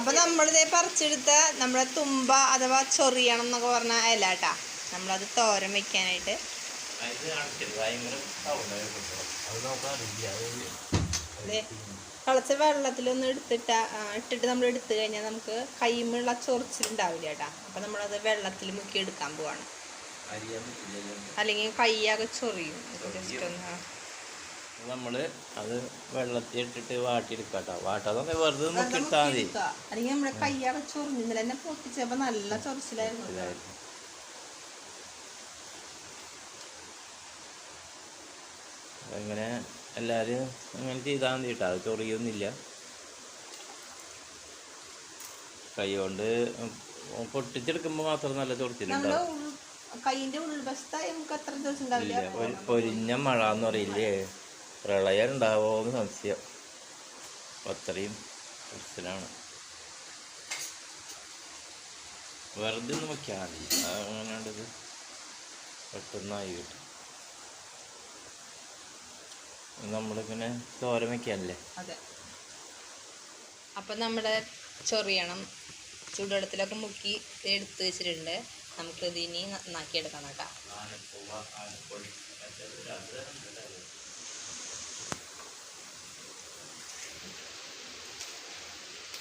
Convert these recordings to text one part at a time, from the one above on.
അപ്പൊ നമ്മളിതേ പറിച്ചെടുത്ത നമ്മളെ തുമ്പ അഥവാ ചൊറിയണം എന്നൊക്കെ പറഞ്ഞ ഇല കേട്ടാ നമ്മളത് തോരൻ വെക്കാനായിട്ട്. തിളച്ച വെള്ളത്തിലൊന്ന് എടുത്തിട്ട ഇട്ടിട്ട് നമ്മൾ എടുത്തു കഴിഞ്ഞാൽ നമുക്ക് കൈമുള്ള ചൊറിച്ചിലുണ്ടാവില്ല കേട്ടാ അപ്പൊ നമ്മളത് വെള്ളത്തിൽ മുക്കി എടുക്കാൻ പോവാണ്. അല്ലെങ്കിൽ കൈയൊക്കെ ചൊറിയും. ജസ്റ്റ് ഒന്ന് ആ. നമ്മൾ അത് വെള്ളത്തിൽ ഇട്ടിട്ട് വാട്ടിയെടുക്കാം കേട്ടോ വാട്ടാതെ വെറുതെ നോക്കി എടുത്താൽ മതി. അല്ലെങ്കിൽ നമ്മുടെ കൈയൊക്കെ ചൊറിഞ്ഞു ഇന്നലെ പൊട്ടിച്ചപ്പോൾ നല്ല ചൊറിച്ചിലായിരുന്നു. ഇതായിരുന്നു. അങ്ങനെ എല്ലാവരും അങ്ങനെ ചെയ്താൽ മതി കേട്ടോ അത് ചൊറിയൊന്നുമില്ല കൈ കൊണ്ട് പൊട്ടിച്ചെടുക്കുമ്പോൾ മാത്രം നല്ല ചൊറിച്ചിട്ടുണ്ട് ചൊറിച്ചിലുണ്ടാവും കൈയിന്റെ ഉൾവശത്തായി നമുക്ക് അത്ര ദിവസം ഉണ്ടാവില്ല പൊരിഞ്ഞ മഴ എന്ന് പറയില്ലേ പ്രളയം ഉണ്ടാവോ എന്ന് സംശയം. അപ്പൊ അത്രയും പ്രശ്നമാണ് വെറുതെ ഒന്ന് വയ്ക്കാൻ മതി. അങ്ങനെയുണ്ടത് പെട്ടെന്നായി കിട്ടും. നമ്മളിങ്ങനെ തോരൻ വെക്കാനല്ലേ? അതെ. അപ്പൊ നമ്മുടെ ചൊറിയണം. ചൂടുവെള്ളത്തിലൊക്കെ മുക്കി എടുത്ത് വെച്ചിട്ടുണ്ട്. നമുക്ക് ഇതിനി നന്നാക്കി എടുക്കാം കേട്ടോ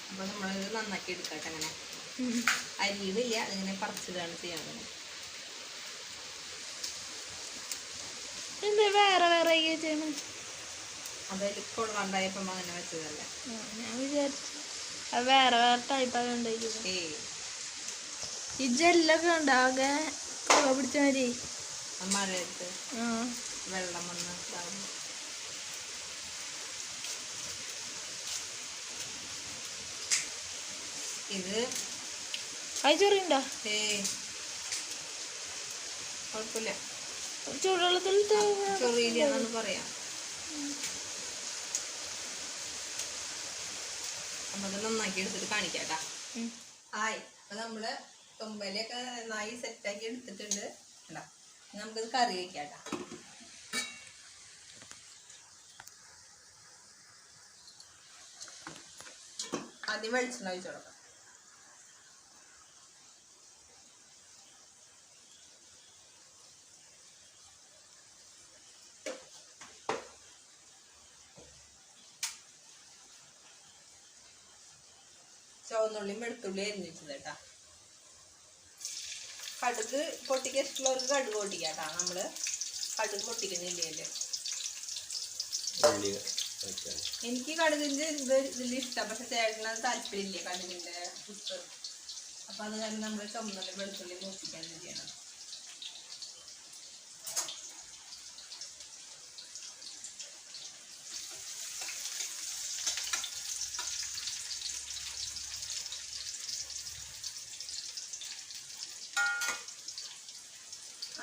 അപ്പൊ നമ്മളിത് നന്നാക്കി എടുക്കട്ടെ അങ്ങനെ. അരിയിടില്ല അതിങ്ങനെ പറിച്ചിടാണ് ചെയ്യണത് എന്താ വേറെ വേറെ ചെയ്യണം അതായത് കൊള്ളാണ്ടായപ്പോ അങ്ങനെ വെച്ചതല്ലേ. ഞാൻ വിചാരിച്ചു. അത് വേറെ വേറെ ടൈപ്പാണ് ഉണ്ടായിരിക്കും ഏയ്. ഈ ജെല്ലൊക്കെ ഉണ്ടാകെ പിടിച്ച മാതിരി. ആ മഴയത്ത്. ആ. ഇത് അത് ചൊറിയുണ്ടോ ഏയ് കുഴപ്പമില്ല ചൂടുവെള്ളത്തിൽ ചൊറിയില്ല എന്നാണ് പറയാം. നന്നാക്കി എടുത്തിട്ട് കാണിക്കാട്ടാ. അപ്പൊ നമ്മൾ തുമ്പലൊക്കെ നന്നായി സെറ്റാക്കി എടുത്തിട്ടുണ്ട്. നമുക്കിത് കറി വയ്ക്കാട്ടാ ആദ്യം വെളിച്ചെണ്ണ ഒഴിച്ചു കൊടുക്കാം. ചുവന്നുള്ളിയും വെളുത്തുള്ളി അരിഞ്ഞിട്ടത് കേട്ടാ. കടുക് പൊട്ടിക്കാൻ ഇഷ്ടമുള്ളവർക്ക് കടുക് പൊട്ടിക്കാം കേട്ടോ. നമ്മൾ കടുക് പൊട്ടിക്കുന്നില്ലേ എനിക്ക് കടുകിന്റെ ഇത് ഇതിൽ ഇഷ്ടം പക്ഷെ ചേട്ടന് അത് താല്പര്യമില്ല കടുകിന്റെ ഉപ്പ് അപ്പൊ അത് കാരണം നമ്മൾ ചുമന്നുള്ളി വെളുത്തുള്ളി മൂപ്പിക്കാൻ ചെയ്യണം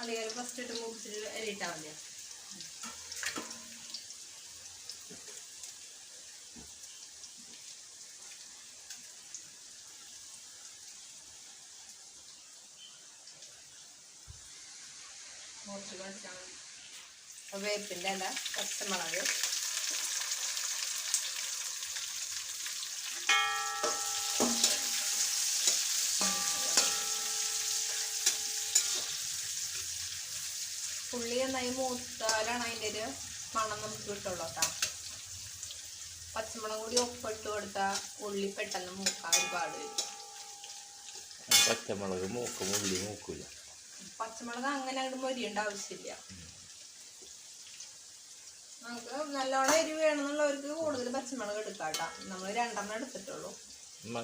അല്ലെങ്കിൽ ഫസ്റ്റ് ഇട്ട് മൂപ്പിച്ചിട്ട് അരിയിട്ടാൽ മതി മതി. അപ്പോൾ വേപ്പിന്റെ അല്ല പച്ചമുളക്. പുള്ളി നന്നായി മൂത്താലാണ് അതിന്റെ ഒരു മണം നമുക്ക് കിട്ടുള്ളൂ കേട്ടോ. പച്ചമുളക് കൂടി ഒപ്പിട്ട് കൊടുത്താൽ ഉള്ളി പെട്ടെന്ന് മൂക്കാൻ ഒരുപാട് വരും. പച്ചമുളക് മൂക്കും ഉള്ളി മൂക്കൂല. പച്ചമുളക് അങ്ങനെ അങ്ങോട്ട് മൊരിയേണ്ട ആവശ്യമില്ല. നമുക്ക് നല്ലോണം എരിവ് വേണമെന്നുള്ളവർക്ക് കൂടുതൽ പച്ചമുളക് എടുക്കാം കേട്ടോ. നമ്മൾ രണ്ടെണ്ണം എടുത്തിട്ടുള്ളൂ.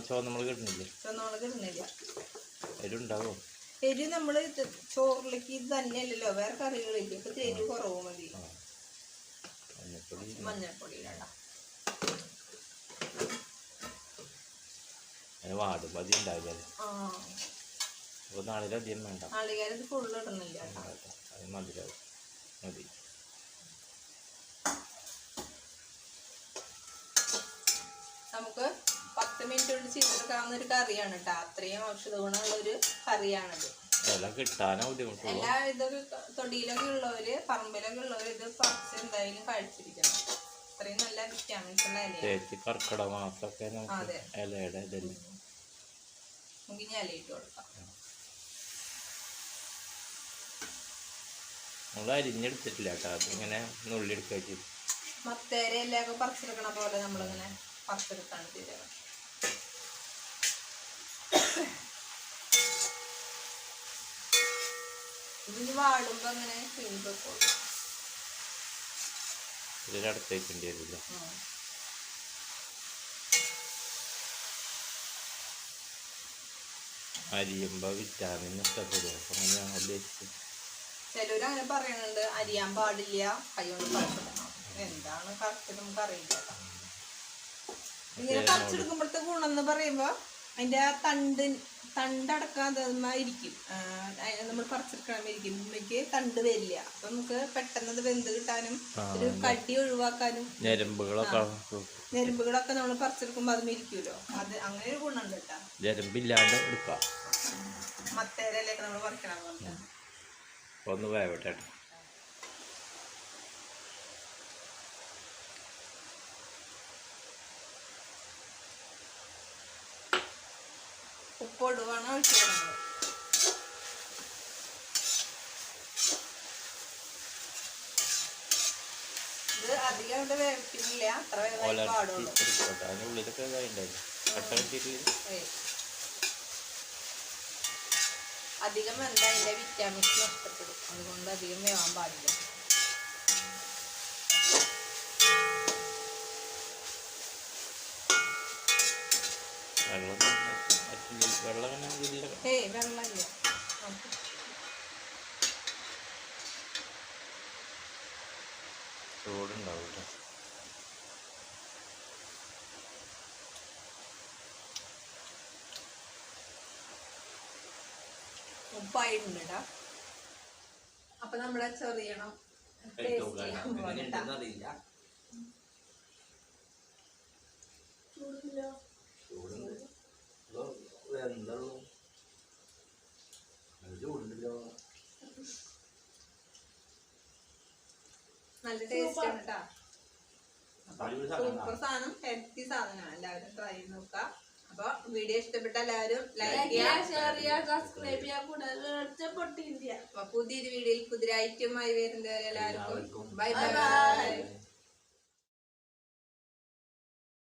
ചുവന്നമുളക് ഇടുന്നില്ല? ചുവന്നമുളക് ഇടുന്നില്ല. അതിലുണ്ടാവോ എരി നമ്മൾ ചോറിലേക്ക് ഇത് തന്നെയല്ലല്ലോ വേറെ കറികളില്ല ഇപ്പൊ എരി കുറവ് മതി. മഞ്ഞൾപ്പൊടി ഉണ്ടാവില്ല നാളിലധികം വേണ്ട. നാളികേരം ഫുള്ള് മതി നമുക്ക് പത്ത് മിനിറ്റ് കൊണ്ട് ചെയ്തെടുക്കാവുന്ന ഒരു കറിയാണ് കേട്ടോ അത്രയും ഔഷധ ഗുണമുള്ള ഒരു കറിയാണിത്. എല്ലാം തൊടിയിലൊക്കെ ഉള്ളവര് പറമ്പിലൊക്കെ ഉള്ളവര് ഇത് പറിച്ച് എന്തായാലും കഴിച്ചിരിക്കണം. അത്രയും നല്ല വിറ്റാമിൻസ് ഉള്ള ഇലയാണ്. അതെ. നമുക്ക് ഇനി ഇല ഇട്ട് കൊടുക്കാം നമ്മൾ അരിഞ്ഞെടുത്തിട്ടില്ല കേട്ടോ അതിങ്ങനെ നുള്ളിയെടുക്കുക മത്തേര ഇലയൊക്കെ പറിച്ചെടുക്കണ പോലെ നമ്മളിങ്ങനെ പറിച്ചെടുത്താണ് തീരുക ഇതിന് വാടുമ്പോ അങ്ങനെ വരില്ല. അരിയുമ്പോൾ വിറ്റാമിൻ നഷ്ടപ്പെടും അപ്പം അങ്ങനെ ഞാൻ ഉദ്ദേശിച്ചു ചിലര് അങ്ങനെ പറയണുണ്ട് അരിയാൻ പാടില്ല കൈ കൊണ്ട് എന്താണ് കറക്റ്റ് നമുക്ക് അറിയില്ല. ഇങ്ങനെ പറിച്ചെടുക്കുമ്പോഴത്തെ ഗുണം എന്ന് പറയുമ്പോ അതിന്റെ ആ തണ്ട് തണ്ടടക്കാൻ ഇരിക്കും. നമ്മൾ പറിച്ചെടുക്കണമായിരിക്കും. ഉമ്മയ്ക്ക് തണ്ട് വരില്ല. അപ്പൊ നമുക്ക് പെട്ടെന്ന് അത് വെന്ത് കിട്ടാനും ഒരു കടി ഒഴിവാക്കാനും ഞരമ്പുകളൊക്കെ ഞരമ്പുകളൊക്കെ നമ്മൾ പറിച്ചെടുക്കുമ്പോ അതും ഇരിക്കുമല്ലോ അത് അങ്ങനെ ഒരു ഗുണമുണ്ട് കേട്ടോ. ഞരമ്പില്ലാണ്ട് എടുക്കാം. മത്തേരയിലേക്ക് നമ്മൾ പറിക്കണം ഒന്ന് വേവട്ടെ കേട്ടോ ഉപ്പ് ഇടുവാണ് ഒഴിച്ചു കൊടുക്കുന്നത് ഇത് അധികം ഇവിടെ വേവിക്കുന്നില്ല. അത്ര വേവായി പാടുള്ളൂ. അതിന്റെ. അധികം വെന്ത അതിന്റെ വിറ്റാമിൻസ് നഷ്ടപ്പെടും. അതുകൊണ്ട് അധികം വേവാൻ പാടില്ല. വെള്ളം വെള്ളം ഏയ് വെള്ളമില്ല. ഉപ്പായിട്ടുണ്ട് കേട്ടോ അപ്പൊ നമ്മളെ ചെറിയണം. അറിയില്ല. ചൂടുണ്ട്? നല്ല ടേസ്റ്റ് ആണ് കേട്ടോ സാധനം സൂപ്പർ സാധനം ഹെൽത്തി സാധനമാണ് എല്ലാവരും ട്രൈ ചെയ്ത് നോക്കുക അപ്പൊ വീഡിയോ ഇഷ്ടപ്പെട്ട എല്ലാവരും ലൈക്ക് ചെയ്യുക പുതിയൊരു വീഡിയോയിൽ പുതിയ ഐറ്റമായി ആയി വരുന്നവരെല്ലാവർക്കും ബൈ ബൈ.